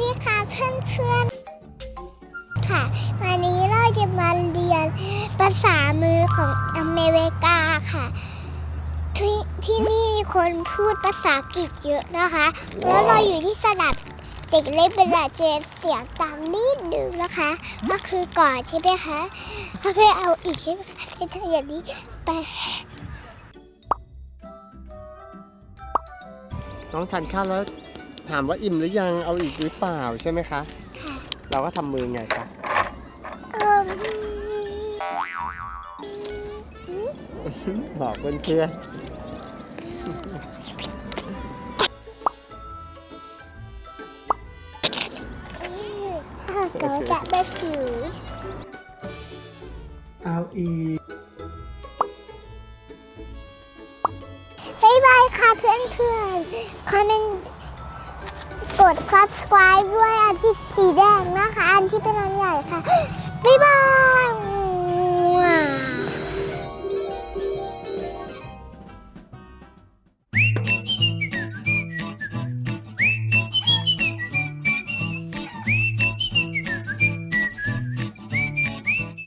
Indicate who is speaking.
Speaker 1: ดีค่ะเพื่อนๆค่ะ วันนี้เราจะมาเรียนภาษามือของอเมริกาค่ะที่ที่นี่มีคนพูดภาษาอังกฤษเยอะนะคะ แล้วเราอยู่ที่สนับเด็กเล็กเป็นอาเจนเสียงดังนิดนึงนะคะ ก็คือก่อนใช่ไหมคะถ้าเพื่อเอาอีกใช่ไหมคะจะทำอย่างนี้ไป
Speaker 2: น้องทานข้าวแล้ว ถามว่าอิ่มหรือยังเอาอีกหรือเปล่าใช่ไหมคะ
Speaker 1: ค่ะ
Speaker 2: เราก็ทำมือไงคะ
Speaker 1: เอิ่ม
Speaker 2: บอกเพื่อน
Speaker 1: ก็จะไปสี
Speaker 2: ๆเอาอีก
Speaker 1: บ๊ายบายค่ะเพื่อนๆคอมเมนต์ก ด subscribe ด้วยอันที่สีแดงนะคะ อันที่เป็นอันใหญ่ค่ะ บ๊ายบาย